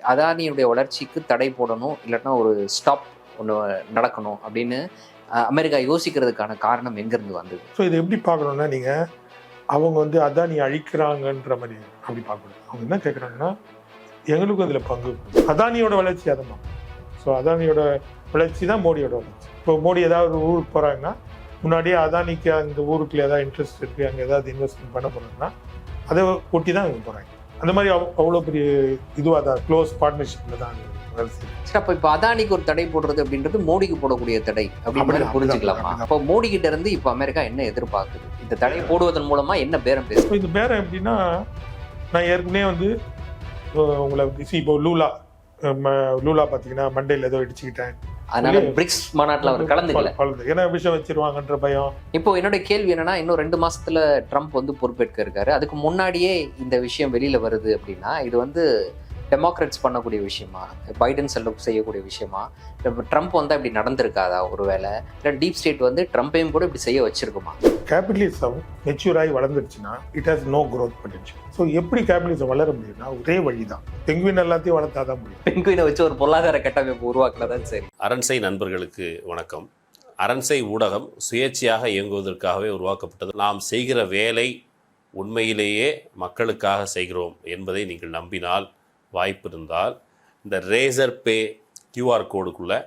அதானியுடைய வளர்ச்சிக்கு தடை போடணும் இல்லைன்னா ஒரு ஸ்டாப் ஒன்று நடக்கணும் அப்படின்னு அமெரிக்கா யோசிக்கிறதுக்கான காரணம் எங்கேருந்து வந்தது? ஸோ இதை எப்படி பார்க்கணும்னா நீங்கள் அவங்க வந்து அதானி அழிக்கிறாங்கன்ற மாதிரி அப்படி பார்க்கணும். அவங்க என்ன கேட்குறாங்கன்னா எங்களுக்கும் அதில் பங்கு அதானியோட வளர்ச்சி அதை ஸோ அதானியோட வளர்ச்சி தான் மோடியோட வளர்ச்சி. இப்போ மோடி ஏதாவது ஒரு ஊருக்கு போகிறாங்கன்னா முன்னாடியே அதானிக்கு அந்த ஊருக்குள்ள ஏதாவது இன்ட்ரெஸ்ட் இருக்குது அங்கே ஏதாவது இன்வெஸ்ட்மெண்ட் பண்ண போகிறாங்கன்னா அதை ஒட்டி தான் அவங்க போகிறாங்க அந்த மாதிரி அவ்- அவ்வளோ பெரிய இதுவாக தான் க்ளோஸ் பார்ட்னர்ஷிப்பில் தான் வேலை சரி அப்போ இப்போ அதானிக்கு ஒரு தடை போடுறது அப்படின்றது மோடிக்கு போடக்கூடிய தடை அப்படின்னு புரிஞ்சுக்கலாமா. அப்போ மோடி கிட்ட இருந்து இப்போ அமெரிக்கா என்ன எதிர்பார்க்குது? இந்த தடை போடுவதன் மூலமா என்ன பேரம் பேசும் இந்த பேரம் எப்படின்னா நான் ஏற்கனவே வந்து உங்களை இப்போ லூலா லூலா பார்த்தீங்கன்னா மண்டையில் ஏதோ இடிச்சுக்கிட்டேன். அதனால பிரிக்ஸ் மாநாட்டில் அவர் கலந்துக்கல. ஏன்னா விஷயம் வச்சிருவாங்கன்ற பயம். இப்போ என்னோட கேள்வி என்னன்னா இன்னும் ரெண்டு மாசத்துல ட்ரம்ப் வந்து பொறுப்பேற்க இருக்காரு. அதுக்கு முன்னாடியே இந்த விஷயம் வெளியில வருது அப்படின்னா இது வந்து டெமோக்ராட்ஸ் பண்ணக்கூடிய விஷயமா பைடன் செல்ல செய்யக்கூடிய விஷயமா ட்ரம்ப் வந்தா இப்படி நடந்திருக்காதா ஒருவேளை? இல்லை டீப் ஸ்டேட் வந்து ட்ரம்ப்பையும் கூட இப்படி செய்ய வச்சிருக்குமா? கேபிட்டலிசம் மெச்சூர் ஆகி வளர்ந்துருச்சுன்னா it has no growth potential. So எப்படி கேபிட்டலிசம் வளர முடியும்னா ஒரே வழி தான் பெங்குவின் எல்லாத்தையும் வளர்த்தாதான் முடியும். பெங்குயினை வச்சு ஒரு பொருளாதார கட்டமைப்பு உருவாக்குனதான் சரி. அரண்சை நண்பர்களுக்கு வணக்கம். அரண்சை ஊடகம் சுயேட்சையாக இயங்குவதற்காகவே உருவாக்கப்பட்டது. நாம் செய்கிற வேலை உண்மையிலேயே மக்களுக்காக செய்கிறோம் என்பதை நீங்கள் நம்பினால் வாய்ப்பு இருந்தால் இந்த ரேசர் பே கியூஆர் கோடுக்குள்ளே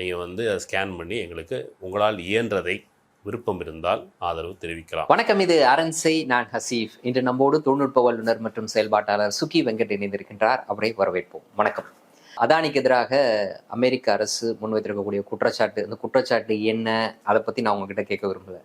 நீங்கள் வந்து அதை ஸ்கேன் பண்ணி எங்களுக்கு உங்களால் இயன்றதை விருப்பம் இருந்தால் ஆதரவு தெரிவிக்கலாம். வணக்கம் இது அரண்சை. நான் ஹசீஃப். இன்று நம்மோடு தொழில்நுட்ப வல்லுநர் மற்றும் செயல்பாட்டாளர் சுகி வெங்கட் இணைந்திருக்கின்றார். அவரை வரவேற்போம். வணக்கம். அதானிக்கு எதிராக அமெரிக்க அரசு முன்வைத்திருக்கக்கூடிய குற்றச்சாட்டு இந்த குற்றச்சாட்டு என்ன? அதை பற்றி நான் உங்ககிட்ட கேட்க விரும்பல.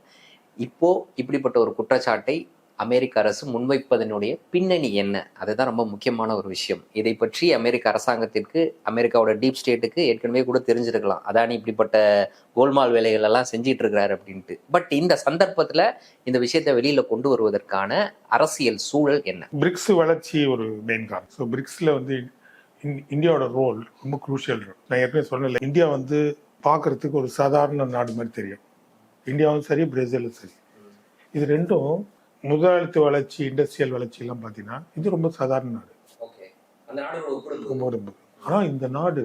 இப்போ இப்படிப்பட்ட ஒரு குற்றச்சாட்டை அமெரிக்க அரசு முன்வைப்பதனுடைய பின்னணி என்ன? அதுதான் ரொம்ப முக்கியமான ஒரு விஷயம். இதை பற்றி அமெரிக்க அரசாங்கத்திற்கு அமெரிக்காவோட டீப் ஸ்டேட்டுக்கு ஏற்கனவே கூட தெரிஞ்சிருக்கலாம். அதானி இப்படிப்பட்ட கோல்மால் வேலைகள் எல்லாம் செஞ்சிட்டு இருக்கிறாரு அப்படின்ட்டு. பட் இந்த சந்தர்ப்பத்துல இந்த விஷயத்தை வெளியில கொண்டு வருவதற்கான அரசியல் சூழல் என்ன? பிரிக்ஸ் வளர்ச்சி ஒரு மெயின் காரணம். ஸோ பிரிக்ஸில் வந்து இந்- இந்தியாவோட ரோல் ரொம்ப குரூஷியல் நான் ஏற்கனவே சொன்னேன்ல இந்தியா வந்து பார்க்கறதுக்கு ஒரு சாதாரண நாடு மாதிரி தெரியும். இந்தியாவும் சரி பிரேசிலும் சரி. இது ரெண்டும் முதலாளித்துவ வளர்ச்சி இண்டஸ்ட்ரியல் வளர்ச்சி எல்லாம் பார்த்தீங்கன்னா இது ரொம்ப சாதாரண நாடு. ரொம்ப ரொம்ப ஆனால் இந்த நாடு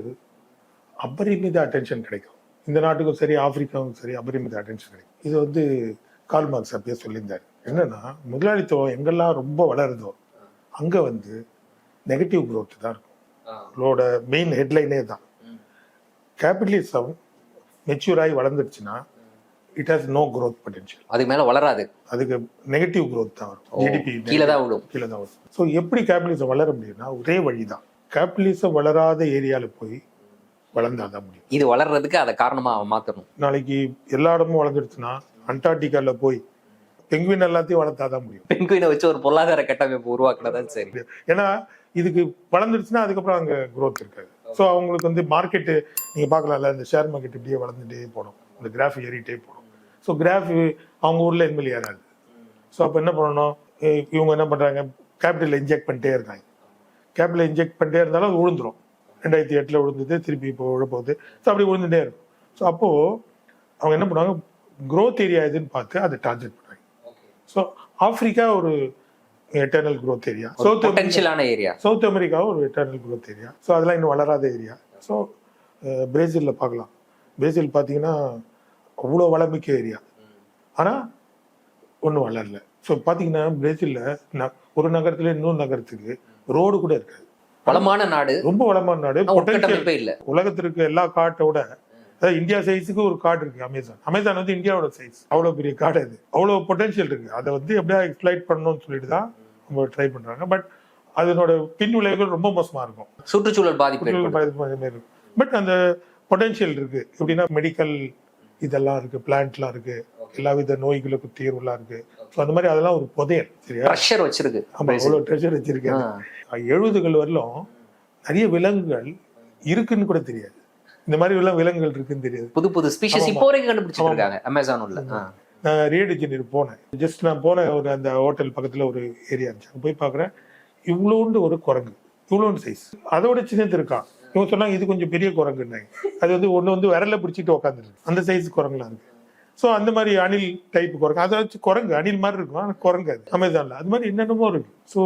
அபரிமித அட்டென்ஷன் கிடைக்கும். இந்த நாட்டுக்கும் சரி ஆப்பிரிக்காவுக்கும் சரி அபரிமித அட்டென்ஷன் கிடைக்கும். இது வந்து கால் மார்க்ஸ் அப்பயே சொல்லியிருந்தார். என்னன்னா முதலாளித்துவம் எங்கெல்லாம் ரொம்ப வளருதோ அங்கே வந்து நெகட்டிவ் growth தான் இருக்கும். உங்களோட மெயின் ஹெட்லைனே தான். கேபிட்டலிசம் மெச்சூர் ஆகி வளர்ந்துருச்சுன்னா it has no growth potential. அதுக்கு மேல வளராது. அதுக்கு நெகட்டிவ் growth தான் வரும். ஜிடிபி கீழே தான் விடும் கீழே தான் வரும். ஸோ எப்படி கேபிட்டலிசம் வளர முடியும்னா ஒரே வழி தான் கேபிட்டலிசம் வளராத ஏரியாவில் போய் வளர்ந்தாதான் முடியும். இது வளர்றதுக்கு அதை காரணமா அவன் மாத்தணும். நாளைக்கு எல்லா இடமும் வளர்ந்துருச்சுன்னா அண்டார்டிகால போய் பெங்குவின் எல்லாத்தையும் வளர்த்தாதான் முடியும். பெங்குயினை வச்சு ஒரு பொருளாதார கட்டமைப்பு உருவாக்குனதான் சரி. ஏன்னா இதுக்கு வளர்ந்துருச்சுன்னா அதுக்கப்புறம் அங்கே growth இருக்காது. ஸோ அவங்களுக்கு வந்து மார்க்கெட்டு நீங்கள் பார்க்கலாம்ல இந்த ஷேர் மார்க்கெட் இப்படியே வளர்ந்துட்டே போடும் இந்த கிராஃப் ஏறிட்டே போடும் ஸோ கிராஃப் அவங்க ஊரில் இனிமேல் ஏறாது. ஸோ அப்போ என்ன பண்ணணும்? இவங்க என்ன பண்ணுறாங்க கேபிட்டல் இன்ஜெக்ட் பண்ணிட்டே இருக்காங்க கேபிட்டல் இன்ஜெக்ட் பண்ணிட்டே இருந்தாலும் அது விழுந்துரும் ரெண்டாயிரத்தி எட்டில் விழுந்தது திருப்பி இப்போ விழப்போகுது ஸோ அப்படி விழுந்துட்டே இருக்கும். ஸோ அப்போது அவங்க என்ன பண்ணுவாங்க? growth ஏரியா எதுன்னு பார்த்து அதை டார்கெட் பண்ணுறாங்க ஸோ ஆப்பிரிக்கா ஒரு எட்டர்னல் growth ஏரியா சவுத் பொட்டன்ஷியலான ஏரியா சவுத் அமெரிக்கா ஒரு எட்டர்னல் growth ஏரியா ஸோ அதெல்லாம் இன்னும் வளராத ஏரியா ஸோ பிரேசிலில் பார்க்கலாம். பிரேசில் பார்த்தீங்கன்னா அவ்வளோ வளமிக்க ஏரியா. ஆனால் ஒன்றும் வளரல. ஸோ பார்த்தீங்கன்னா பிரேசிலில் ஒரு நகரத்துல இன்னொரு நகரத்துக்கு ரோடு கூட இருக்காது. வளமான நாடு. ரொம்ப வளமான நாடு. இல்ல. உலகத்திற்கு எல்லா காட்டோட அதாவது இந்தியா சைஸுக்கு ஒரு காடு இருக்கு அமேசான் அமேசான் வந்து இந்தியாவோட சைஸ் அவ்வளோ பெரிய காடு அது. அவ்வளோ பொட்டன்ஷியல் இருக்கு. அதை வந்து எப்படியா எக்ஸ்பிளைட் பண்ணணும்னு சொல்லிட்டு தான் நம்ம ட்ரை பண்றாங்க. பட் அதனோட பின் விளைவுகள் ரொம்ப மோசமா இருக்கும். சுற்றுச்சூழல் பாதிப்பு. பட் அந்த பொட்டன்ஷியல் இருக்கு. எப்படின்னா மெடிக்கல் இதெல்லாம் இருக்கு பிளான்ட்லாம் இருக்கு எல்லா வித நோய்களுக்கு தீர்வுலாம் இருக்கு. ஸோ அந்த மாதிரி அதெல்லாம் ஒரு புதையல் சரியா? ப்ரெஷர் வச்சிருக்கு ஆமா அவ்வளோ ட்ரெஷர் வச்சிருக்கேன். எழுபதுகள் வரலும் நிறைய விலங்குகள் இருக்குன்னு கூட தெரியாது. இந்த மாதிரி எல்லாம் விலங்குகள் இருக்குன்னு தெரியாது. புது புது ஸ்பீஷஸ். இப்போ வரைக்கும் கண்டுபிடிச்சிட்டு இருக்காங்க அமேசான் உள்ள. நான் ரியோ டிஜெனியர் போனேன். ஜஸ்ட் நான் போன ஒரு அந்த ஹோட்டல் பக்கத்துல ஒரு ஏரியா இருந்துச்சு. அங்க போய் பார்க்குறேன். இவ்வளோண்டு ஒரு குரங்கு இவ்வளோண்டு சைஸ் அதோட சின்னது இருக்கான். இவங்க சொன்னாங்க இது கொஞ்சம் பெரிய குரங்குன்னாங்க. அது வந்து ஒன்று வந்து விரல பிடிச்சிட்டு உட்காந்துருக்கு அந்த சைஸ் குரங்குலாம் இருக்கு. ஸோ அந்த மாதிரி அணில் டைப் குரங்கு. அதை வச்சு குரங்கு அணில் மாதிரி இருக்கும். ஆனால் குரங்கு அது. அமேசான்ல அது மாதிரி என்னென்னமோ இருக்கு. ஸோ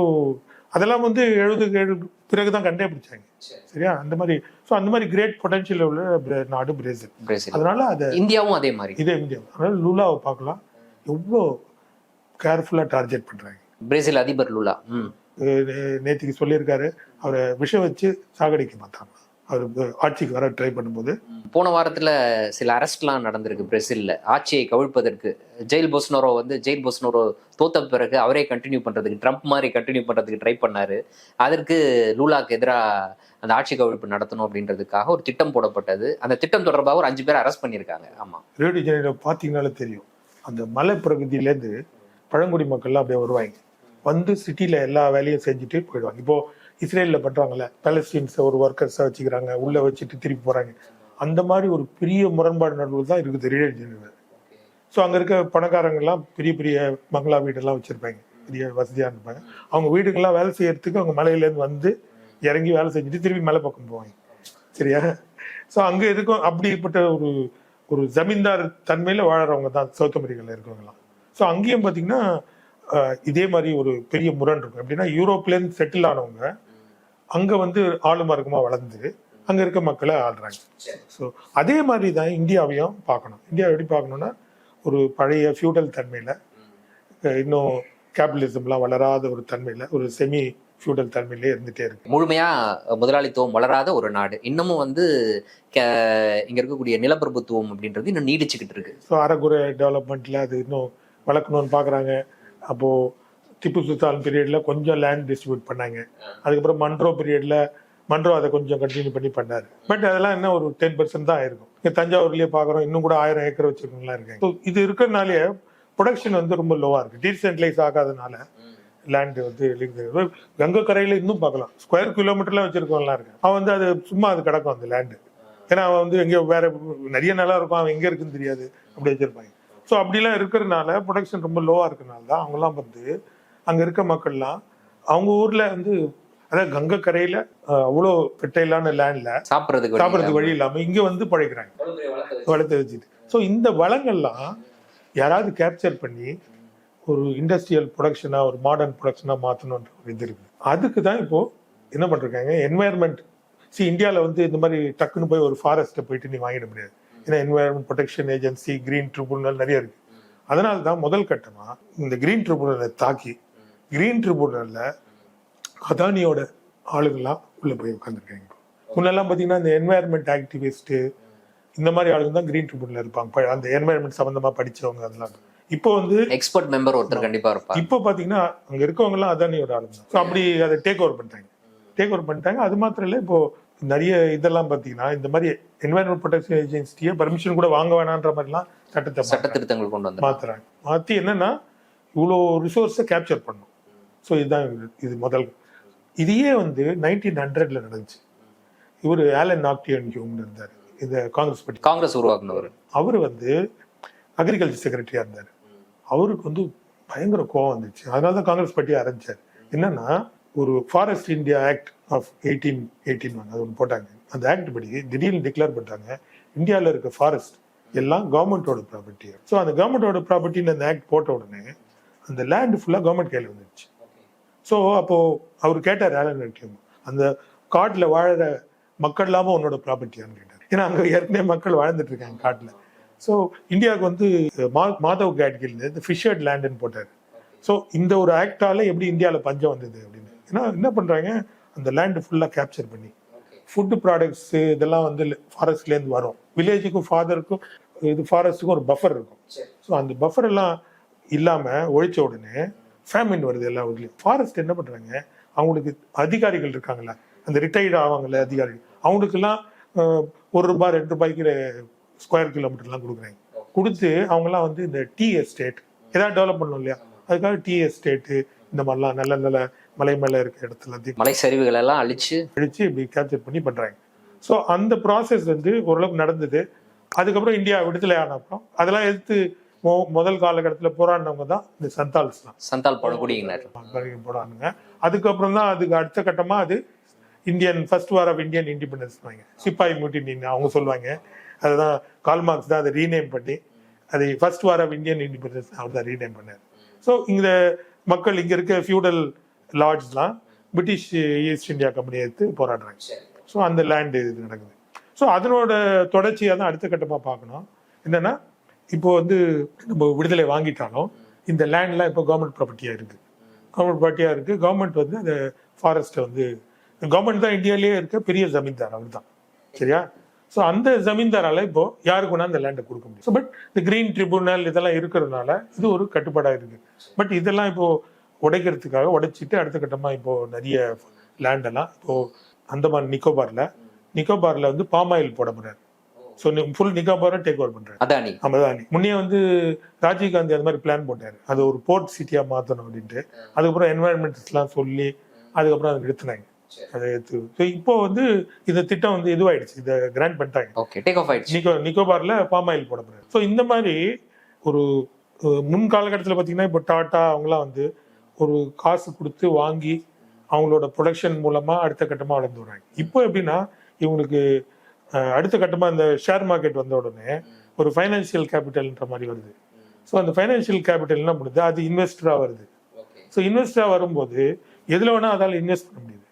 அதெல்லாம் வந்து எழுபது ஏழு பிறகுதான் கண்டே பிடிச்சாங்க சரியா? அந்த மாதிரி. ஸோ அந்த மாதிரி கிரேட் பொட்டன்ஷியல் உள்ள நாடு பிரேசில். பிரேசில். அதனால அதை இந்தியாவும் அதே மாதிரி. இதே இந்தியா அதனால லூலாவை பார்க்கலாம். எவ்வளோ கேர்ஃபுல்லாக டார்கெட் பண்றாங்க. பிரேசில் அதிபர் லுலா. ம். அஹ் நே- நேத்திக்கு சொல்லியிருக்காரு. அவரை விஷம் வச்சு சாகடிக்க மாட்டாங்க. அவர் ஆட்சிக்கு வர ட்ரை பண்ணும்போது. போன வாரத்துல சில அரெஸ்ட்லாம் நடந்திருக்கு பிரேசில்ல. ஆட்சியை கவிழ்ப்பதற்கு ஜெயில் பொஸ்னோரோ வந்து ஜெயில் பொஸ்னோரோ தோத்த பிறகு அவரே கண்டினியூ பண்றதுக்கு ட்ரம்ப் மாதிரி கண்டினியூ பண்றதுக்கு ட்ரை பண்ணாரு. அதற்கு லூலாக்கு எதிராக அந்த ஆட்சி கவிழ்ப்பு நடத்தணும் அப்படின்றதுக்காக ஒரு திட்டம் போடப்பட்டது. அந்த திட்டம் தொடர்பாக ஒரு அஞ்சு பேர் அரெஸ்ட் பண்ணியிருக்காங்க. ஆமா. ரியோ டி ஜெனீரோ பார்த்தீங்கனாலே தெரியும். அந்த மலை பகுதியிலேருந்து பழங்குடி மக்கள்லாம் அப்படியே வருவாங்க. வந்து சிட்டியில் எல்லா வேலையும் செஞ்சுட்டு போயிடுவாங்க. இப்போ இஸ்ரேலில் பண்ணுறாங்கல்ல பேலஸ்டீன்ஸை ஒரு ஒர்க்கர்ஸை வச்சுக்கிறாங்க உள்ளே வச்சுட்டு திருப்பி போகிறாங்க அந்த மாதிரி ஒரு பெரிய முரண்பாடு நடுவில் தான் இருக்குது ரியோ ஸோ அங்கே இருக்க பணக்காரங்கள்லாம் பெரிய பெரிய பங்களா வீடெல்லாம் வச்சுருப்பாங்க. பெரிய வசதியாக இருப்பாங்க. அவங்க வீடுக்கெல்லாம் வேலை செய்யறதுக்கு அவங்க மலையிலேருந்து வந்து இறங்கி வேலை செஞ்சுட்டு திருப்பி மலை பக்கம் போவாங்க. சரியா? ஸோ அங்கே இருக்கும் அப்படிப்பட்ட ஒரு ஒரு ஜமீன்தார் தன்மையில் வாழறவங்க தான் சவுத் அமெரிக்காவில் இருக்கவங்கலாம் ஸோ அங்கேயும் பார்த்தீங்கன்னா இதே மாதிரி ஒரு பெரிய முரண் இருக்கும் எப்படின்னா யூரோப்லேருந்து செட்டில் ஆனவங்க அங்கே வந்து ஆளுமார்க்கமாக வளர்ந்து அங்கே இருக்க மக்களை ஆள்றாங்க. ஸோ அதே மாதிரி தான் இந்தியாவையும் பார்க்கணும். இந்தியா எப்படி பார்க்கணும்னா ஒரு பழைய ஃபியூடல் தன்மையில் இன்னும் கேபிட்டலிசம்லாம் வளராத ஒரு தன்மையில் ஒரு செமி ஃபியூடல் தன்மையிலே இருந்துகிட்டே இருக்கு. முழுமையா முதலாளித்துவம் வளராத ஒரு நாடு. இன்னமும் வந்து க- இங்க இருக்கக்கூடிய நிலப்பிரபுத்துவம் அப்படின்றது இன்னும் நீடிச்சுக்கிட்டு இருக்கு. ஸோ அறகுறை டெவலப்மெண்ட்டில் அது இன்னும் வளர்க்கணும்னு பார்க்குறாங்க. அப்போது திப்பு சுல்தான் பீரியடில் கொஞ்சம் லேண்ட் டிஸ்ட்ரிபியூட் பண்ணாங்க. அதுக்கப்புறம் மன்ட்ரோ பீரியடில் மன்றோ அதை கொஞ்சம் கண்டினியூ பண்ணி பண்ணார். பட் அதெல்லாம் என்ன ஒரு டென் பர்சன்ட் தான் ஆயிருக்கும். இங்கே தஞ்சாவூர்லேயே பார்க்குறோம் இன்னும் கூட ஆயிரம் ஏக்கர் வச்சுருக்கவங்களாம் இருக்காங்க. ஸோ இது இருக்கிறனாலே ப்ரொடக்ஷன் வந்து ரொம்ப லோவாக இருக்குது டீசென்ட்லைஸ் ஆகாதனால லேண்டு வந்து இருக்குது கங்கை கரையில் இன்னும் பார்க்கலாம். ஸ்கொயர் கிலோமீட்டர்லாம் வச்சிருக்கவங்களாம் இருக்கு அவன் வந்து அது சும்மா அது கிடக்கும் அந்த லேண்டு ஏன்னா அவன் வந்து எங்கேயோ வேற நிறைய நிலம் இருக்கும் அவன் எங்கே இருக்குன்னு தெரியாது. அப்படி வச்சுருப்பாங்க. ஸோ அப்படிலாம் இருக்கிறதுனால ப்ரொடக்ஷன் ரொம்ப லோவாக இருக்கிறனால தான் அவங்கெல்லாம் வந்து அங்கே இருக்க மக்கள்லாம் அவங்க ஊரில் வந்து அதாவது கங்கை கரையில் அவ்வளோ பெட்டையிலான லேண்டில் சாப்பிட்றதுக்கு வழி சாப்பிட்றதுக்கு வழி இல்லாமல் இங்கே வந்து பழைக்கிறாங்க வளர்த்து வச்சுட்டு. ஸோ இந்த வளங்கள்லாம் யாராவது கேப்சர் பண்ணி ஒரு இண்டஸ்ட்ரியல் ப்ரொடக்ஷனாக ஒரு மாடர்ன் ப்ரொடக்ஷனாக மாற்றணுன்ற ஒரு இது இருக்குது அதுக்கு தான் இப்போ என்ன பண்ணிருக்காங்க என்வாயர்மெண்ட் சி இந்தியாவில் வந்து இந்த மாதிரி டக்குன்னு போய் ஒரு ஃபாரஸ்ட்டை போயிட்டு நீ வாங்கிட முடியாது. ஏன்னா environment protection agency green tribunal நிறைய இருக்கு. அதனால தான் முதல் கட்டமாக இந்த கிரீன் ட்ரிபுனலை தாக்கி கிரீன் ட்ரிபுனலில் அதானியோட ஆளுங்கள்லாம் உள்ளே போய் உட்காந்துருக்காங்க முன்னெல்லாம் பார்த்தீங்கன்னா இந்த என்வாயர்மெண்ட் ஆக்டிவிஸ்ட்டு இந்த மாதிரி ஆளுங்க தான் கிரீன் ட்ரிபுனல் இருப்பாங்க. அந்த என்வாயர்மெண்ட் சம்மந்தமாக படிச்சவங்க அதெல்லாம். இப்போ வந்து எக்ஸ்பர்ட் மெம்பர் ஒருத்தர் கண்டிப்பா இருப்பார். இப்போ பாத்தீங்கன்னா அங்க இருக்கவங்க எல்லாம் அதானியோட ஆளுங்க அப்படி அதை டேக் ஓவர் பண்ணிட்டாங்க. டேக் ஓவர் பண்ணிட்டாங்க. அது மாத்திரம் இல்லை இப்போ நிறைய இதெல்லாம் பாத்தீங்கன்னா இந்த மாதிரி என்வாயன்மெண்ட் ப்ரொடெக்ஷன் ஏஜென்சியே பர்மிஷன் கூட வாங்க வேணான்ற மாதிரிலாம் சட்டத்தை சட்ட திருத்தங்கள் கொண்டு வந்து மாத்துறாங்க. மாத்தி என்னன்னா இவ்வளோ ரிசோர்ஸை கேப்சர் பண்ணும் ஸோ இதுதான் இது- முதல். இதையே வந்து நைன்டீன் ஹண்ட்ரட்ல நடந்துச்சு. இவர் ஆலன் நாக்டியன் ஹியூம்னு இருந்தார். இந்த காங்கிரஸ் பார்ட்டி காங்கிரஸ் உருவாக்குனவர். அவர் வந்து அக்ரிகல்ச்சர் செக்ரட்டரியா இருந்தார். அவருக்கு வந்து பயங்கர கோவம் வந்துச்சு. அதனால தான் காங்கிரஸ் பார்ட்டி ஆரம்பிச்சார். என்னன்னா ஒரு forest India act of eighteen eighteen அது ஒன்று போட்டாங்க. அந்த ஆக்ட் படி திடீர்னு டிக்ளேர் பண்ணிட்டாங்க. இந்தியாவில் இருக்க ஃபாரஸ்ட் எல்லாம் கவர்மெண்ட்டோட ப்ராப்பர்ட்டி ஸோ அந்த கவர்மெண்ட்டோட ப்ராப்பர்ட்டின்னு அந்த ஆக்ட் போட்ட உடனே அந்த லேண்ட் ஃபுல்லாக கவர்மெண்ட் கையில் வந்துருச்சு. ஸோ அப்போ அவர் கேட்டார் ஆலன் நட்டியம் அந்த காட்டில் வாழற மக்கள் இல்லாமல் உன்னோட ப்ராப்பர்ட்டியான்னு கேட்டார். ஏன்னா அங்கே ஏற்கனவே மக்கள் வாழ்ந்துட்டு இருக்காங்க காட்டில். ஸோ இந்தியாவுக்கு வந்து மா- மாதவ் கேட்கில் இந்த ஃபிஷர்ட் லேண்டுன்னு போட்டார். ஸோ இந்த ஒரு ஆக்டால எப்படி இந்தியாவில் பஞ்சம் வந்தது அப்படின்னு. ஏன்னா என்ன பண்ணுறாங்க அந்த லேண்டு ஃபுல்லாக கேப்சர் பண்ணி. ஃபுட்டு ப்ராடக்ட்ஸ் இதெல்லாம் வந்து ஃபாரஸ்ட்லேருந்து வரும். வில்லேஜுக்கும் ஃபாதருக்கும் இது ஃபாரஸ்ட்டுக்கும் ஒரு பஃபர் இருக்கும். ஸோ அந்த பஃபர் எல்லாம் இல்லாமல் ஒழிச்ச உடனே ஃபேமின் வருது எல்லா ஊர்லேயும். ஃபாரஸ்ட் என்ன பண்ணுறாங்க அவங்களுக்கு அதிகாரிகள் இருக்காங்களா அந்த ரிட்டையர்ட் ஆவாங்கல்ல அதிகாரிகள். அவங்களுக்கெல்லாம் ஒரு ரூபாய் ரெண்டு ரூபாய்க்கு ஸ்கொயர் கிலோமீட்டர்லாம் கொடுக்குறாங்க. கொடுத்து அவங்கெல்லாம் வந்து இந்த டீ எஸ்டேட் ஏதாவது டெவலப் பண்ணணும் இல்லையா? அதுக்காக டீ எஸ்டேட்டு இந்த மாதிரிலாம் நல்ல நல்ல மலை மேலே இருக்க இடத்துல மலை சரிவுகள் எல்லாம் அழிச்சு அழிச்சு இப்படி கேப்சர் பண்ணி பண்றாங்க. ஸோ அந்த ப்ராசஸ் வந்து ஓரளவுக்கு நடந்தது. அதுக்கப்புறம் இந்தியா விடுதலை ஆன அப்புறம் அதெல்லாம் எதிர்த்து மொ- முதல் காலகட்டத்தில் போராடினவங்க தான் இந்த சந்தால்ஸ் தான் சந்தால் பழங்குடியினர் போடானுங்க அதுக்கப்புறம் தான் அதுக்கு அடுத்த கட்டமா அது Indian first war of Indian independence sepoy மியூட்டினின்னு அவங்க சொல்லுவாங்க. அதுதான் கால்மார்க்ஸ் தான் அதை ரீநேம் பண்ணி அது first war of Indian independence அவர் தான் ரீநேம் பண்ணார். ஸோ இந்த மக்கள் இங்க இருக்க ஃபியூடல் லார்ட்ஸ்லாம் பிரிட்டிஷ் ஈஸ்ட் இந்தியா கம்பெனி எடுத்து போராடுறாங்க. ஸோ அந்த லேண்ட் இது நடக்குது. ஸோ அதனோட தொடர்ச்சியாக தான் அடுத்த கட்டமாக பார்க்கணும். என்னன்னா இப்போ வந்து நம்ம விடுதலை வாங்கிட்டாலும் இந்த லேண்ட்லாம் இப்போ கவர்மெண்ட் ப்ராப்பர்ட்டியாக இருக்கு. கவர்மெண்ட் ப்ராப்பர்ட்டியாக இருக்கு. கவர்மெண்ட் வந்து அந்த ஃபாரஸ்ட்டை வந்து கவர்மெண்ட் தான் இந்தியாவிலேயே இருக்க பெரிய ஜமீன்தார் அவர் தான் சரியா? ஸோ அந்த ஜமீன்தாரால இப்போ யாருக்கு வேணா அந்த லேண்டை கொடுக்க முடியும். பட் இந்த கிரீன் ட்ரிபியூனல் இதெல்லாம் இருக்கிறதுனால இது ஒரு கட்டுப்பாடாக இருக்கு. பட் இதெல்லாம் இப்போ உடைக்கிறதுக்காக உடைச்சிட்டு அடுத்த கட்டமாக இப்போ நிறைய லேண்டெல்லாம் இப்போ அந்தமான் நிக்கோபாரில் நிக்கோபாரில் வந்து பாம் ஆயில் போட போகிறாரு ஸோ ஃபுல் நிக்கோபாரை டேக் ஓவர் பண்றாரு. அதானி. அமதானி முன்னே வந்து ராஜீவ் காந்தி அந்த மாதிரி பிளான் போட்டாரு. அது ஒரு போர்ட் சிட்டியா மாத்தணும் அப்படின்ட்டு. அதுக்கப்புறம் என்வாயன்மெண்ட்ஸ்லாம் சொல்லி அதுக்கப்புறம் அதை நிறுத்தினாங்க. அதை ஸோ இப்போ வந்து இந்த திட்டம் வந்து இதுவாயிடுச்சு. இதை கிராண்ட் பண்ணிட்டாங்க. ஓகே டேக் ஆஃப் ஆயிடுச்சு. நிக்கோ நிக்கோபார்ல பாம் ஆயில் போட போறாரு. ஸோ இந்த மாதிரி ஒரு முன் காலகட்டத்தில் பார்த்தீங்கன்னா இப்போ டாட்டா அவங்களாம் வந்து ஒரு காசு கொடுத்து வாங்கி அவங்களோட ப்ரொடக்ஷன் மூலமா அடுத்த கட்டமா வளர்ந்து வராங்க. இப்போ எப்படின்னா இவங்களுக்கு அடுத்த கட்டமா இந்த ஷேர் மார்க்கெட் வந்த உடனே ஒரு ஃபைனான்சியல் கேபிட்டல்ன்ற மாதிரி வருது. ஸோ அந்த ஃபைனான்சியல் கேபிட்டல் என்ன பண்ணுது? அது இன்வெஸ்டரா வருது. ஸோ இன்வெஸ்டரா வரும்போது எதுல வேணா அதால இன்வெஸ்ட் பண்ண முடியுது.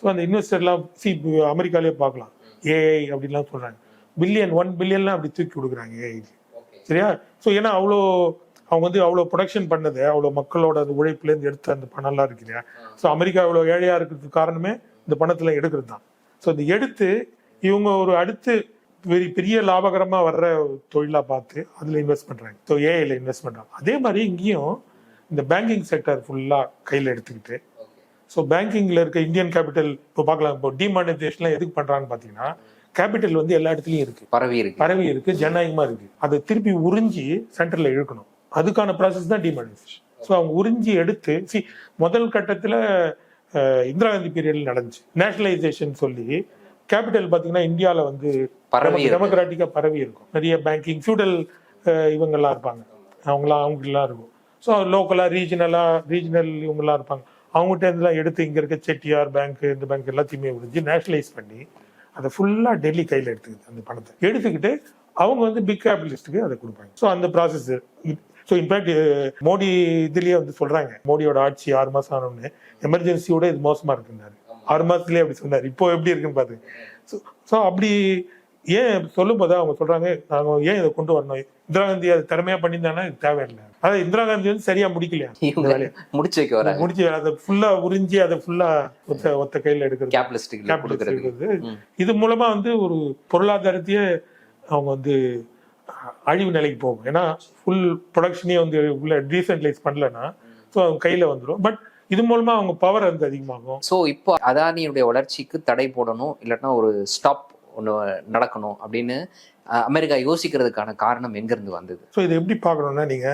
ஸோ அந்த இன்வெஸ்டர்லாம் சி அமெரிக்காலே பார்க்கலாம். ஏஐ அப்படின்லாம் சொல்றாங்க. பில்லியன் ஒன் பில்லியன்லாம் அப்படி தூக்கி கொடுக்குறாங்க ஏஐ சரியா? ஸோ ஏன்னா அவ்வளோ அவங்க வந்து அவ்வளோ ப்ரொடக்ஷன் பண்ணது அவ்வளோ மக்களோட அந்த உழைப்புலேருந்து எடுத்த அந்த பணம்லாம் இருக்கு இல்லையா? ஸோ அமெரிக்கா இவ்வளோ ஏழையாக இருக்கிறதுக்கு காரணமே இந்த பணத்தில் எடுக்கிறது தான். ஸோ இந்த எடுத்து இவங்க ஒரு அடுத்து பெரிய பெரிய லாபகரமா வர்ற தொழிலா பார்த்து அதுல இன்வெஸ்ட் பண்றாங்க. ஸோ ஏஐல இன்வெஸ்ட் பண்றாங்க. அதே மாதிரி இங்கேயும் இந்த பேங்கிங் செக்டர் ஃபுல்லா கையில எடுத்துக்கிட்டு ஸோ பேங்கிங்ல இருக்க இந்தியன் கேபிட்டல் இப்போ பார்க்கலாம். இப்போ டிமானிட்டைசேஷன்லாம் எதுக்கு பண்றாங்கன்னு பார்த்தீங்கன்னா கேபிட்டல் வந்து எல்லா இடத்துலயும் இருக்கு. பரவி இருக்கு. பரவி இருக்கு ஜனநாயகமா இருக்கு. அதை திருப்பி உறிஞ்சி சென்டர்ல இழுக்கணும். அதுக்கான ப்ராசஸ் தான் டிமானிட்டைசேஷன் ஸோ அவங்க உறிஞ்சி எடுத்து சி முதல் கட்டத்துல இந்திரா காந்தி பீரியட்ல நடந்துச்சு. நேஷனலைசேஷன் சொல்லி கேபிட்டல் பாத்தீங்கன்னா இந்தியால வந்து பரவி இருக்கு. டெமோக்ராட்டிக்கா பரவி இருக்கும் நிறைய பேங்கிங் ஃபியூடல் இவங்கெல்லாம் இருப்பாங்க. அவங்களாம் அவங்கெல்லாம் இருக்கும். ஸோ லோக்கலா ரீஜனலா ரீஜனல் இவங்கெல்லாம் இருப்பாங்க. அவங்ககிட்ட இருந்தெல்லாம் எடுத்து இங்க இருக்க செட்டியார் பேங்க் இந்த பேங்க் எல்லாத்தையுமே உறிஞ்சி நேஷனலைஸ் பண்ணி அதை ஃபுல்லா டெல்லி கையில எடுத்துக்குது அந்த பணத்தை. எடுத்துக்கிட்டு அவங்க வந்து பிக் கேபிட்டலிஸ்ட்டுக்கு அதை கொடுப்பாங்க. ஸோ அந்த ப்ராசஸ் ஸோ இன்ஃபேக்ட் மோடி இதுலயே வந்து சொல்றாங்க. மோடியோட ஆட்சி ஆறு மாசம் ஆனோடனே எமர்ஜென்சியோட இது மோசமா இருக்குன்னாரு. ஆறு மாசத்துலயே அப்படி சொன்னாரு. இப்போ எப்படி இருக்குன்னு பாத்து. ஸோ ஸோ அப்படி ஏன் சொல்லும் போது அவங்க சொல்றாங்க நாங்க ஏன் இதை கொண்டு வரணும்? இந்திரா காந்தி அது திறமையா பண்ணியிருந்தாங்கன்னா இது தேவையில்லை. அதாவது இந்திரா காந்தி வந்து சரியா முடிக்கலையா? இந்த இவங்க வேலையை. முடிச்சு வைக்க வராங்க முடிச்சு அதை ஃபுல்லா உறிஞ்சி அதை ஃபுல்லா ஒத்த ஒத்த கையில எடுக்கிறது. இது மூலமா வந்து ஒரு பொருளாதாரத்தையே அவங்க வந்து அழிவு நிலைக்கு போகும். ஏன்னா ஃபுல் ப்ரொடக்ஷனே வந்து உள்ள டீசென்ட்லைஸ் பண்ணலன்னா ஸோ அவங்க கையில வந்துடும் பட் இது மூலமா அவங்க பவர் வந்து அதிகமாகும். ஸோ இப்போ அதானியுடைய வளர்ச்சிக்கு தடை போடணும் இல்லாட்டினா ஒரு ஸ்டாப் ஒன்று நடக்கணும் அப்படின்னு அமெரிக்கா யோசிக்கிறதுக்கான காரணம் எங்கிருந்து வந்தது? ஸோ இதை எப்படி பார்க்கணும்னா நீங்க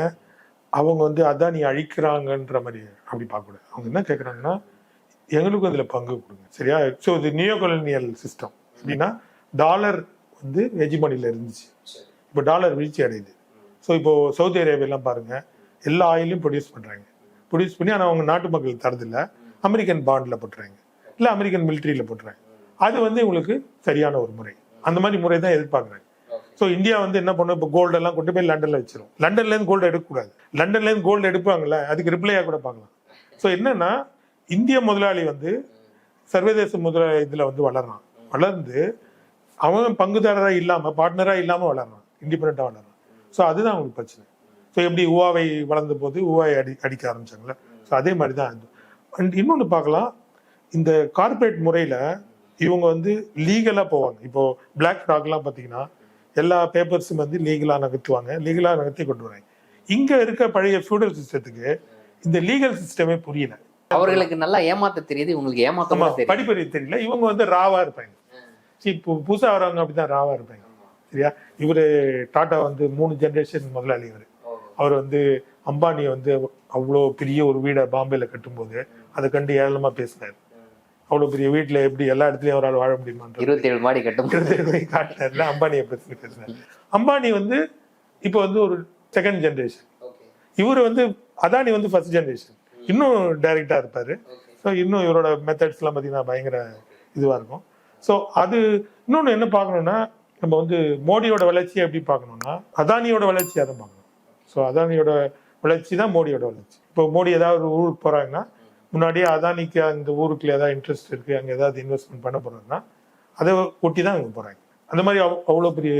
அவங்க வந்து அதானி அழிக்கிறாங்கன்ற மாதிரி அப்படி பார்க்கக்கூடாது. அவங்க என்ன கேட்குறாங்கன்னா எங்களுக்கும் அதுல பங்கு கொடுங்க. சரியா? ஸோ இது நியோ கொலனியல் சிஸ்டம் எப்படின்னா டாலர் வந்து எஜிமனில இருந்துச்சு. இப்போ டாலர் வீழ்ச்சி அடையுது. ஸோ இப்போ சவுதி அரேபியாலாம் பாருங்க எல்லா ஆயிலையும் ப்ரொடியூஸ் பண்றாங்க. ப்ரொடியூஸ் பண்ணி ஆனால் அவங்க நாட்டு மக்களுக்கு தரதில்ல. அமெரிக்கன் பாண்டில் போட்டுறாங்க. இல்லை அமெரிக்கன் மிலிட்ரியில் போட்டுறாங்க. அது வந்து உங்களுக்கு சரியான ஒரு முறை. அந்த மாதிரி முறை தான் எதிர்பார்க்குறாங்க. ஸோ இந்தியா வந்து என்ன பண்ணும்? இப்போ கோல்டு எல்லாம் கொண்டு போய் லண்டனில் வச்சிடும் லண்டன்லேருந்து கோல்டு எடுக்கக்கூடாது. லண்டன்லேருந்து கோல்டு எடுப்பாங்கல்ல அதுக்கு ரிப்ளையாக கூட பார்க்கலாம். ஸோ என்னன்னா இந்திய முதலாளி வந்து சர்வதேச முதலாளி இதில் வந்து வளர்றான். வளர்ந்து அவன் பங்குதாரராக இல்லாமல் பார்ட்னராக இல்லாமல் வளர்றான். இண்டிபெண்ட்டாக வளர்றான். ஸோ அதுதான் அவங்களுக்கு பிரச்சனை. ஸோ எப்படி உவாவை வளர்ந்த போது உவாவை அடி அடிக்க ஆரம்பிச்சாங்களே ஸோ அதே மாதிரி தான் இது. அண்ட் இன்னொன்று பார்க்கலாம். இந்த கார்ப்பரேட் முறையில இவங்க வந்து லீகலா போவாங்க. இப்போ பிளாக் ராக்லாம் பார்த்தீங்கன்னா எல்லா பேப்பர்ஸும் வந்து லீகலா நகர்த்துவாங்க. லீகலா நகர்த்தி கொண்டு வராங்க. இங்க இருக்க பழைய ஃபியூடல் சிஸ்டத்துக்கு இந்த லீகல் சிஸ்டமே புரியல. அவர்களுக்கு நல்லா ஏமாத்த தெரியுது. இவங்களுக்கு ஏமாத்தமா படிப்பறிவு தெரியல. இவங்க வந்து ராவா இருப்பாங்க. இப்போ புதுசா வரவங்க அப்படிதான் ராவா இருப்பாங்க. சரியா? இவரு டாடா வந்து மூணு ஜெனரேஷன் முதலாளி இவரு. அவர் வந்து அம்பானியை வந்து அவ்வளோ பெரிய ஒரு வீடை பாம்பேல கட்டும்போது அதை கண்டு ஏளனமா பேசினார். அவ்வளோ பெரிய வீட்டுல எப்படி எல்லா இடத்துலயும் அவரால் வாழ முடியுமான்ற இருபத்தி ஏழு மாடி கட்டும். காட்டினார்ல அம்பானியை பத்தி பேசினார். அம்பானி வந்து இப்போ வந்து ஒரு செகண்ட் ஜெனரேஷன் இவர் வந்து அதானி வந்து ஃபர்ஸ்ட் ஜெனரேஷன் இன்னும் டைரக்டா இருப்பாரு. ஸோ இன்னும் இவரோட மெத்தட்ஸ் எல்லாம் பார்த்தீங்கன்னா பயங்கர இதுவா இருக்கும். ஸோ அது இன்னொன்று என்ன பார்க்கணும்னா நம்ம வந்து மோடியோட வளர்ச்சியை எப்படி பார்க்கணும்னா அதானியோட வளர்ச்சியை தான் பார்க்கணும். ஸோ அதானியோட வளர்ச்சி தான் மோடியோட வளர்ச்சி. இப்போ மோடி ஏதாவது ஒரு ஊருக்கு போறாங்கன்னா முன்னாடியே அதானிக்கு அந்த ஊருக்குள்ள ஏதாவது இன்ட்ரெஸ்ட் இருக்கு அங்க ஏதாவது இன்வெஸ்ட்மெண்ட் பண்ண போறோம்னா அதை ஒட்டி தான் அங்க போறாங்க. அந்த மாதிரி அவ்- அவ்வளவு பெரிய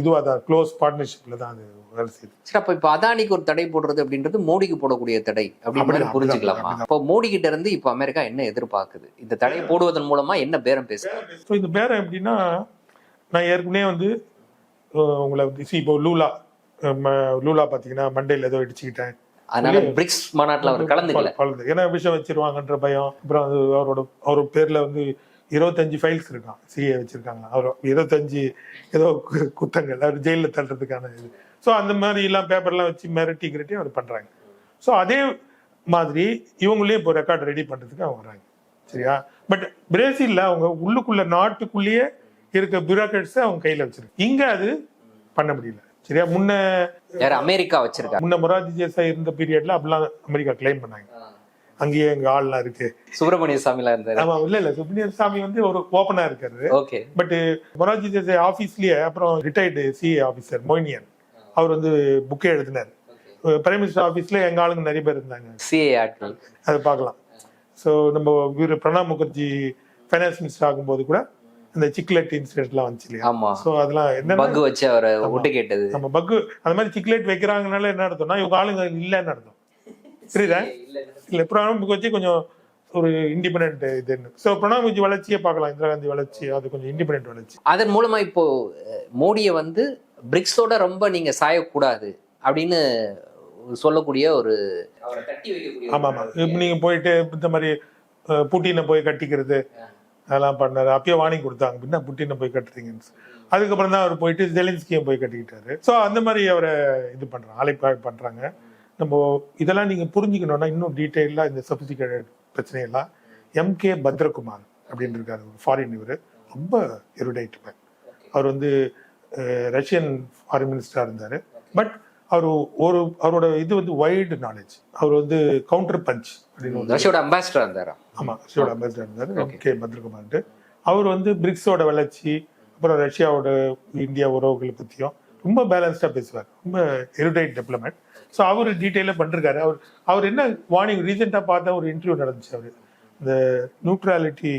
இதுவா தான் க்ளோஸ் பார்ட்னர்ஷிப்ல தான் அது வேலை செய்யுது. சரி அப்ப இப்ப அதானிக்கு ஒரு தடை போடுறது அப்படின்றது மோடிக்கு போடக்கூடிய தடை அப்படின்னு புரிஞ்சுக்கலாமா. அப்போ மோடி கிட்ட இருந்து இப்ப அமெரிக்கா என்ன எதிர்பார்க்குது? இந்த தடை போடுவதன் மூலமா என்ன பேரம் பேசுது? ஸோ இந்த பேரம் எப்படின்னா நான் ஏற்கனவே வந்து உங்களை இப்போ லூலா லூலா பார்த்தீங்கன்னா மண்டேல ஏதோ இடிச்சுக்கிட்டேன். அதனால பிரிக்ஸ் மாநாட்டுல அவர் கலந்துக்கல. கலந்து ஏன்னா விஷம் வச்சிருவாங்கன்ற பயம். அப்புறம் அது அவரோட அவர் பேர்ல வந்து இருபத்தஞ்சு ஃபைல்ஸ் இருக்கான். சிஏ வச்சிருக்காங்க. அவர் இருபத்தஞ்சு ஏதோ குத்தங்கள். அவர் ஜெயிலில் தள்ளுறதுக்கான இது. ஸோ அந்த மாதிரி எல்லாம் பேப்பர்லாம் வச்சு மிரட்டி கிரட்டி அவர் பண்றாங்க. ஸோ அதே மாதிரி இவங்களே இப்போ ரெக்கார்ட் ரெடி பண்றதுக்கு அவங்க வராங்க. சரியா? பட் பிரேசில்ல அவங்க உள்ளுக்குள்ள நாட்டுக்குள்ளேயே இருக்க பியூரோக்ராட்ஸ் அவங்க கையில வச்சிருக்கு. இங்க அது பண்ண முடியல. சரியா? முன்ன யார் அமெரிக்கா வச்சிருக்காரு முன்ன மொரார்ஜி தேசாய் இருந்த பீரியட்ல அப்படிலாம் அமெரிக்கா கிளைம் பண்ணாங்க. அங்கேயே எங்க ஆள்லாம் இருக்கு. சுப்பிரமணிய சாமிலாம் இருந்தாரு. ஆமா இல்ல இல்ல. சுப்ரீம் சாமி வந்து ஒரு ஓப்பனா இருக்காரு. ஓகே. பட் மொரார்ஜி தேசாய் ஆபீஸ்லயே அப்புறம் ரிட்டையர்டு சிஏ ஆபீசர் மொய்னியன். அவர் வந்து புக்கே எழுதினார். பிரைம் மினிஸ்டர் ஆபீஸ்ல எங்க ஆளுங்க நிறைய பேர் இருந்தாங்க. சிஏ ஆட்கள் அதை பார்க்கலாம். ஸோ நம்ம இவரு பிரணாப் முகர்ஜி ஃபைனான்ஸ் மினிஸ்டர் ஆகும்போது கூட இந்த சிக்லெட் இன்சிடென்ட்லாம் வந்துச்சு இல்லையா? ஆமா. ஸோ அதெல்லாம் என்ன பக் வச்சு அவரை ஒட்டு கேட்டது. நம்ம பக்கு அந்த மாதிரி சிக்லெட் வைக்கிறாங்கனால என்ன அர்த்தம்னா இவங்க ஆளுங்க இல்லைன்னு அர்த்தம். புரியுதா? இல்ல பிரணாப் முகர்ஜி கொஞ்சம் ஒரு இண்டிபெண்ட் இதுன்னு. ஸோ பிரணாப் முகர்ஜி வளர்ச்சியே பார்க்கலாம் இந்திரா காந்தி வளர்ச்சி அது கொஞ்சம் இண்டிபெண்ட் வளர்ச்சி. அதன் மூலமா இப்போ மோடியை வந்து பிரிக்ஸோட ரொம்ப நீங்க சாயக்கூடாது அப்படின்னு சொல்லக்கூடிய ஒரு ஆமா ஆமா இப்போ நீங்க போயிட்டு இந்த மாதிரி புட்டினை போய் கட்டிக்கிறது அதெல்லாம் பண்ணார். அப்பயே வார்னிங் கொடுத்தாங்க. பின்ன புட்டினை போய் கட்டுறீங்கன்னு அதுக்கப்புறம் தான் அவர் போயிட்டு ஜெலின்ஸ்கியை போய் கட்டிக்கிட்டாரு. ஸோ அந்த மாதிரி அவரை இது பண்ணுறாங்க அழைப்பாக பண்ணுறாங்க நம்ம இதெல்லாம் நீங்கள் புரிஞ்சுக்கணும்னா இன்னும் டீட்டெயிலாக இந்த சப்சிகேட்டட் பிரச்சனையெல்லாம் எம்கே பத்ரகுமார் அப்படின்னு இருக்காரு. ஃபாரின் இவர். ரொம்ப எருடைட் அவர் வந்து ரஷ்யன் ஃபாரின் மினிஸ்டராக இருந்தார். பட் அவர் ஒரு அவரோட இது வந்து வைடு நாலேஜ் அவர் வந்து கவுண்டர் பஞ்ச் அப்படின்னு ரஷ்யோட அம்பாசிடர் இருந்தாரா? ஆமா ரஷ்யாவோட அம்பாசிடர் இருந்தாரு. கே. பத்ரகுமார்ட்டு அவர் வந்து பிரிக்ஸோட வளர்ச்சி அப்புறம் ரஷ்யாவோட இந்தியா உறவுகளை பத்தியும் ரொம்ப பேலன்ஸ்டா பேசுவார். ரொம்ப எருடைட் டெவலப்மெண்ட் ஸோ அவர் டீட்டெயிலாக பண்ணிருக்காரு. அவர் அவர் என்ன வார்னிங் ரீசெண்டாக பார்த்த ஒரு இன்டர்வியூ நடந்துச்சு அவர். இந்த நியூட்ராலிட்டி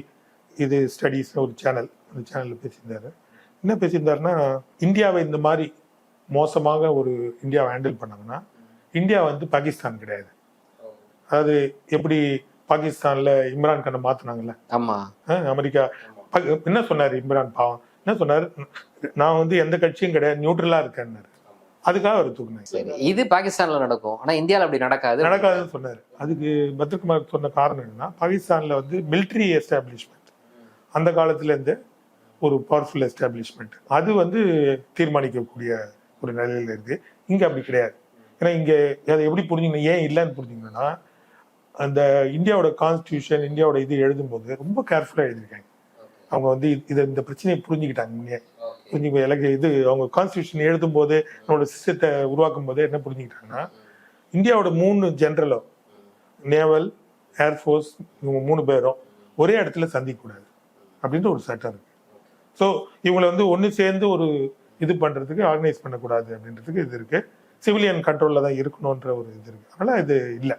இது ஸ்டடீஸ் ஒரு சேனல் அந்த சேனலில் பேசியிருந்தாரு. என்ன பேசியிருந்தாருன்னா இந்தியாவை இந்த மாதிரி மோசமாக ஒரு இந்தியாவை ஹேண்டில் பண்ணாங்கன்னா இந்தியா வந்து பாகிஸ்தான் கிடையாது. அதாவது எப்படி பாகிஸ்தான்ல இம்ரான் கானை மாத்தினாங்கல்ல? ஆமா. அமெரிக்கா. என்ன சொன்னாரு இம்ரான்? பாவம். என்ன சொன்னாரு? நான் வந்து எந்த கட்சியும் கிடையாது நியூட்ரலா இருக்கேன்னாரு. அதுக்காக அவர் தூக்குனாங்க இது பாகிஸ்தான்ல நடக்கும். ஆனா இந்தியால அப்படி நடக்காது. நடக்காதுன்னு சொன்னாரு. அதுக்கு பத்ரகுமார் சொன்ன காரணம் என்னன்னா பாகிஸ்தான்ல வந்து மிலிட்ரி எஸ்டாப்ளிஷ்மெண்ட் அந்த காலத்துல இருந்து ஒரு பவர்ஃபுல் எஸ்டாப்ளிஷ்மெண்ட் அது வந்து தீர்மானிக்கக்கூடிய ஒரு நிலையில இருக்கு இங்க அப்படி கிடையாது. ஏன்னா இங்க அதை எப்படி புரிஞ்சுக்கணும் ஏன் இல்லைன்னு புரிஞ்சுக்கணும்னா அந்த இந்தியாவோட கான்ஸ்டியூஷன் இந்தியாவோட இது எழுதும்போது ரொம்ப கேர்ஃபுல்லா எழுதியிருக்காங்க. அவங்க வந்து இது- இந்த பிரச்சனையை புரிஞ்சுக்கிட்டாங்க முன்னே புரிஞ்சுக்க எனக்கு இது அவங்க கான்ஸ்டியூஷன் எழுதும் போது நம்மளோட சிஸ்டத்தை உருவாக்கும் போது என்ன புரிஞ்சுக்கிட்டாங்கன்னா இந்தியாவோட மூணு ஜென்ரலும் நேவல் ஏர்ஃபோர்ஸ் இவங்க மூணு பேரும் ஒரே இடத்துல சந்திக்கக்கூடாது. அப்படின்ற ஒரு சட்டம் இருக்கு. ஸோ இவங்களை வந்து ஒன்று சேர்ந்து ஒரு இது பண்ணுறதுக்கு ஆர்கனைஸ் பண்ணக்கூடாது அப்படின்றதுக்கு இது இருக்குது சிவிலியன் கண்ட்ரோலில் தான் இருக்கணுன்ற ஒரு இது இருக்குது அதனால் இது இல்லை.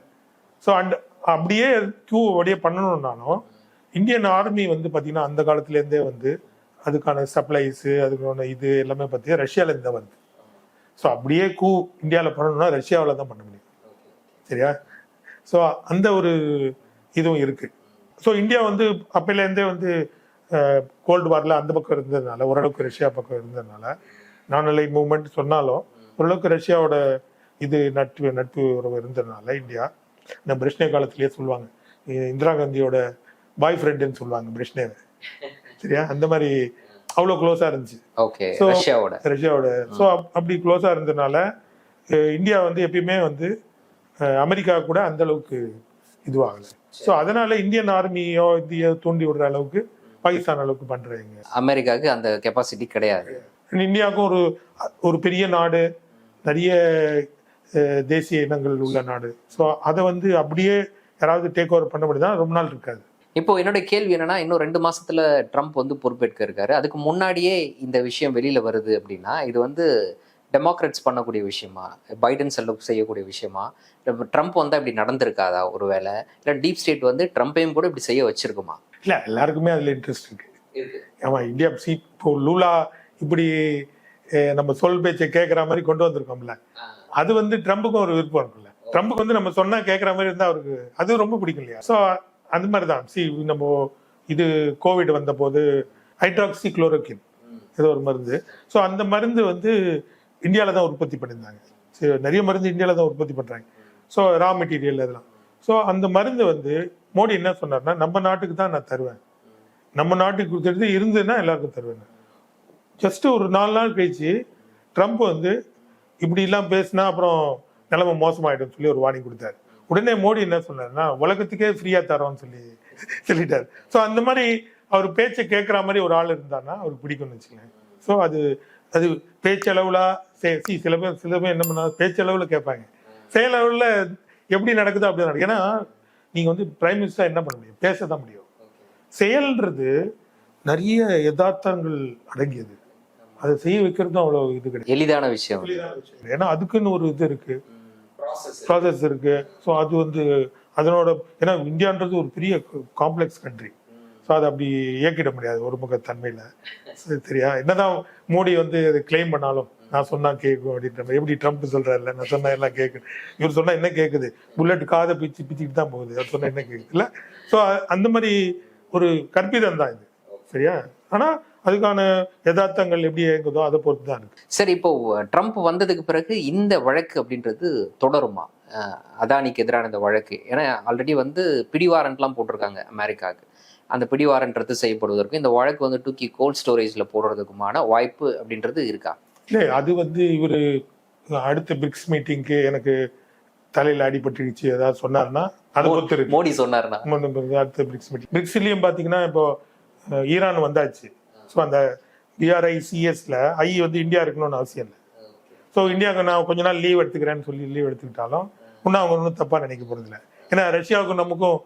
ஸோ அண்ட் அப்படியே கியூ அப்படியே பண்ணணும்னாலும் இந்தியன் ஆர்மி வந்து பார்த்திங்கன்னா அந்த காலத்துலேருந்தே வந்து அதுக்கான சப்ளைஸு அதுக்கான இது எல்லாமே பார்த்தீங்கன்னா ரஷ்யாவிலேருந்து தான் வருது. ஸோ அப்படியே கூ இந்தியாவில் பண்ணணும்னா ரஷ்யாவில் தான் பண்ண முடியும். சரியா? ஸோ அந்த ஒரு இதுவும் இருக்குது ஸோ இந்தியா வந்து அப்பையிலேருந்தே வந்து கோல்டு வாரில் அந்த பக்கம் இருந்ததுனால ஓரளவுக்கு ரஷ்யா பக்கம் இருந்ததுனால நான் அலை மூவ்மெண்ட் சொன்னாலும் ஓரளவுக்கு ரஷ்யாவோட இது நட்பு நட்பு உறவு இருந்ததுனால இந்தியா இந்த பிரிஷ்னே காலத்திலேயே சொல்லுவாங்க. இந்திரா காந்தியோட பாய் ஃப்ரெண்டுன்னு சொல்லுவாங்க பிரிஷ்னேவை சரியா? அந்த மாதிரி அவ்வளோ க்ளோஸாக இருந்துச்சு. ஓகே So- ரஷ்யாவோட ரஷ்யாவோட ஸோ அப்படி க்ளோஸாக இருந்ததுனால இந்தியா வந்து எப்பயுமே வந்து அமெரிக்கா கூட அந்த அளவுக்கு இதுவாகலை. ஸோ அதனால இந்தியன் ஆர்மியோ இந்திய தூண்டி விடுற அளவுக்கு பாகிஸ்தான் அளவுக்கு பண்றாங்க. அமெரிக்காவுக்கு அந்த கெப்பாசிட்டி கிடையாது. இந்தியாவுக்கும் ஒரு ஒரு பெரிய நாடு நிறைய தேசிய இனங்கள் உள்ள நாடு. ஸோ அதை வந்து அப்படியே யாராவது டேக் ஓவர் பண்ண முடியுதா ரொம்ப நாள் இருக்காது. இப்போ என்னோட கேள்வி என்னன்னா இன்னும் ரெண்டு மாசத்துல ட்ரம்ப் வந்து பொறுப்பேற்க இருக்காரு. அதுக்கு முன்னாடியே இந்த விஷயம் வெளியில வருது அப்படின்னா இது வந்து டெமோக்ராட்ஸ் பண்ணக்கூடிய விஷயமா? பைடன் செல்ல செய்யக்கூடிய விஷயமா? ட்ரம்ப் வந்தா இப்படி நடந்திருக்காதா ஒருவேளை? இல்ல டீப் ஸ்டேட் வந்து ட்ரம்ப்பையும் கூட இப்படி செய்ய வச்சிருக்குமா? இல்ல எல்லாருக்குமே அதுல இன்ட்ரெஸ்ட் இருக்கு. ஆமா இந்தியா சி இப்போ லூலா இப்படி நம்ம சொல் பேச்சை கேட்குற மாதிரி கொண்டு வந்திருக்கோம்ல. அது வந்து ட்ரம்புக்கும் ஒரு விருப்பம் இருக்குல்ல ட்ரம்புக்கு வந்து நம்ம சொன்னா கேட்குற மாதிரி இருந்தா அவருக்கு அது ரொம்ப பிடிக்கும் இல்லையா? ஸோ அந்த மாதிரி தான் சி நம்ம இது கோவிட் வந்த போது ஹைட்ராக்சி குளோரோக்கின் ஏதோ ஒரு மருந்து. ஸோ அந்த மருந்து வந்து இந்தியாவில் தான் உற்பத்தி பண்ணியிருந்தாங்க. சரி, நிறைய மருந்து இந்தியாவில் தான் உற்பத்தி பண்ணுறாங்க ஸோ ரா மெட்டீரியல் அதெல்லாம். ஸோ அந்த மருந்து வந்து மோடி என்ன சொன்னார்னா நம்ம நாட்டுக்கு தான் நான் தருவேன். நம்ம நாட்டுக்கு கொடுத்துட்டு இருந்ததுன்னா எல்லாருக்கும் தருவேன் ஜஸ்ட் ஒரு நாலு நாள் கழிச்சு ட்ரம்ப் வந்து இப்படி எல்லாம் பேசினா அப்புறம் நிலைமை மோசமாயிடும் சொல்லி ஒரு வார்னிங் கொடுத்தாரு. உடனே மோடி என்ன சொன்னார்னா உலகத்துக்கே ஃப்ரீயாக தரோம்னு சொல்லி சொல்லிட்டார். ஸோ அந்த மாதிரி அவர் பேச்சை கேட்குற மாதிரி ஒரு ஆள் இருந்தார்னா அவருக்கு பிடிக்கும்னு வச்சுக்கலேன் ஸோ அது அது பேச்சளவில் சே- சில பேர் சில பேர் என்ன பண்ணா பேச்சளவுல கேட்பாங்க. செயலளவுல எப்படி நடக்குதோ அப்படி நடக்கும். ஏன்னா நீங்க வந்து பிரைம் மினிஸ்டர் என்ன பண்ண முடியும்? பேச தான் முடியும். செயல்ன்றது நிறைய யதார்த்தங்கள் அடங்கியது. அதை செய்ய வைக்கிறதும் அவ்வளவு இது கிடையாது. எளிதான விஷயம். ஏன்னா அதுக்குன்னு ஒரு இது இருக்கு. ப்ராசஸ் இருக்கு. ஸோ அது வந்து அதனோட ஏன்னா இந்தியான்றது ஒரு பெரிய காம்ப்ளெக்ஸ் கண்ட்ரி ஸோ அதை அப்படி இயக்கிட முடியாது. ஒரு முகத்தன்மையில சரி, சரியா? என்னதான் மோடி வந்து அதை கிளைம் பண்ணாலும். நான் சொன்னா கேட்கும் அப்படின்ற மாதிரி. எப்படி ட்ரம்ப் சொல்றாருல்ல நான் சொன்னா எல்லாம் கேட்குது இவர் சொன்னா என்ன கேட்குது புல்லட் காதை பிச்சு பிச்சுக்கிட்டு தான் போகுது. அவர் சொன்னா என்ன கேட்குது இல்ல? ஸோ அந்த மாதிரி ஒரு கற்பிதம் தான் இது. சரியா? ஆனா அதுக்கான யதார்த்தங்கள் எப்படி இயங்குதோ அதை பொறுத்து தான் இருக்கு. சரி இப்போ ட்ரம்ப் வந்ததுக்கு பிறகு இந்த வழக்கு அப்படின்றது தொடருமா? அதானிக்கு எதிரான இந்த வழக்கு. ஏன்னா ஆல்ரெடி வந்து பிடிவாரண்ட்லாம் போட்டிருக்காங்க அமெரிக்காவுக்கு. அந்த பிடிவாரண்ட் ரத்து செய்யப்படுவதற்கும் இந்த வழக்கு வந்து தூக்கி கோல்ட் ஸ்டோரேஜில் போடுறதுக்குமான வாய்ப்பு அப்படின்றது இருக்கா? இல்லை அது வந்து இவரு அடுத்த பிரிக்ஸ் மீட்டிங்க்கு எனக்கு தலையில அடிபட்டுருச்சு ஏதாவது சொன்னாருன்னா அதை பொறுத்து மோடி சொன்னார்னா அடுத்த பிரிக்ஸ் மீட்டிங் பிரிக்ஸ்லயும் பாத்தீங்கன்னா இப்போ ஈரான் வந்தாச்சு. ஸோ அந்த பிஆர்ஐ சிஎஸ்ல ஐ வந்து இந்தியா இருக்கணும்னு அவசியம் இல்லை. ஸோ இந்தியாவுக்கு நான் கொஞ்ச நாள் லீவ் எடுத்துக்கிறேன்னு சொல்லி லீவ் எடுத்துக்கிட்டாலும் இன்னும் அவங்க ஒன்றும் தப்பா நினைக்க போறதில்ல ஏன்னா ரஷ்யாவுக்கும் நமக்கும்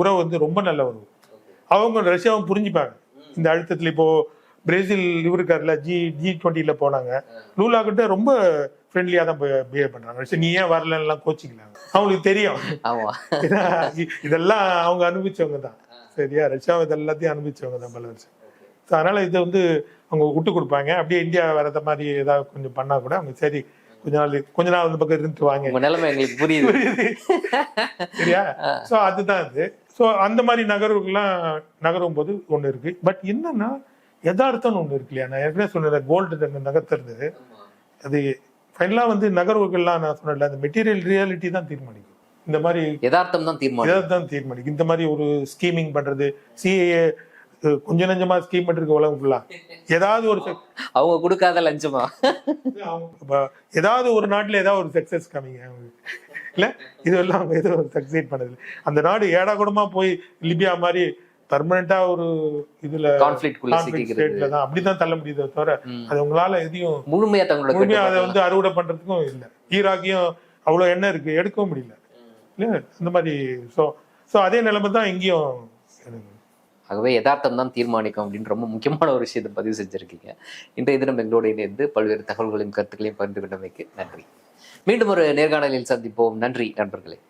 உறவு வந்து ரொம்ப நல்ல உறவு. அவங்க ரஷ்யாவும் புரிஞ்சுப்பாங்க. இந்த அழுத்தத்துல இப்போ பிரேசில் இவர் இருக்காருல்ல ஜி ஜி டுவெண்ட்டில போனாங்க. லூலா கிட்ட ரொம்ப ஃப்ரெண்ட்லியா தான் பிஹேவ் பண்றாங்க. ரஷ்யா, நீ ஏன் வரலன்னுலாம் கோச்சிக்கலாங்க அவங்களுக்கு தெரியும். இதெல்லாம் அவங்க அனுபவிச்சவங்க தான். சரியா ரஷ்யா இது எல்லாத்தையும் அனுபவிச்சவங்க தான் பல வருஷம் ஸோ அதனால இதை வந்து அவங்க விட்டு கொடுப்பாங்க. அப்படியே இந்தியா வரத மாதிரி ஏதாவது கொஞ்சம் பண்ணா கூட அவங்க சரி கொஞ்ச நாள் கொஞ்ச நாள் அந்த பக்கம் இருந்துட்டு வாங்க. நிலைமை எங்களுக்கு புரியுது. சரியா? சோ அதுதான் இது. சோ அந்த மாதிரி நகர்வுகள்லாம் நகரும் போது ஒண்ணு இருக்கு. பட் என்னன்னா யதார்த்தம்னு ஒண்ணு இருக்கு இல்லையா? நான் ஏற்கனவே சொன்னேன் கோல்டு நகர்த்துறது. அது ஃபைனலா வந்து நகர்வுகள்லாம் நான் சொன்னேன்ல அந்த மெட்டீரியல் ரியாலிட்டி தான் தீர்மானிக்கும். இந்த மாதிரி யதார்த்தம் தான் தீர்மானம் இதான் தீர்மானிக்கும். இந்த மாதிரி ஒரு ஸ்கீமிங் பண்றது சிஏஏ கொஞ்ச நஞ்சமா ஸ்கீம் பண்ணிருக்க உலகம் ஃபுல்லா ஏதாவது ஒரு அவங்க கொடுக்காத லஞ்சமா? ஏதாவது ஒரு நாட்டுல ஏதாவது ஒரு சக்சஸ் அவங்களுக்கு இல்ல? இதெல்லாம் அவங்க எதுவும் சக்சீட் பண்ணது இல்ல. அந்த நாடு ஏடா கூடமா போய் லிபியா மாதிரி பர்மனண்டா ஒரு இதுல கான்ஃபிளிக் குள்ள conflict சிக்கிக்கிறது. stateல தான் அப்படிதான் தள்ள முடியுதே தவிர. அது உங்களால எதையும் முழுமையா தங்களோட முழுமையா அதை வந்து அறுவடை பண்றதுக்கும் இல்ல. ஈராக்கையும் அவ்வளவு எண்ணெய் இருக்கு. எடுக்கவும் முடியல. இல்ல அந்த மாதிரி சோ சோ அதே நிலைமை தான் இங்கேயும் ஆகவே யதார்த்தம் தான் தீர்மானிக்கும் அப்படின்னு ரொம்ப முக்கியமான ஒரு விஷயத்தை பதிவு செஞ்சிருக்கீங்க. இன்றைய தினம் எங்களோடு இணைந்து பல்வேறு தகவல்களையும் கருத்துக்களையும் பகிர்ந்து கொண்டமைக்கு நன்றி. மீண்டும் ஒரு நேர்காணலில் சந்திப்போம். நன்றி நண்பர்களே.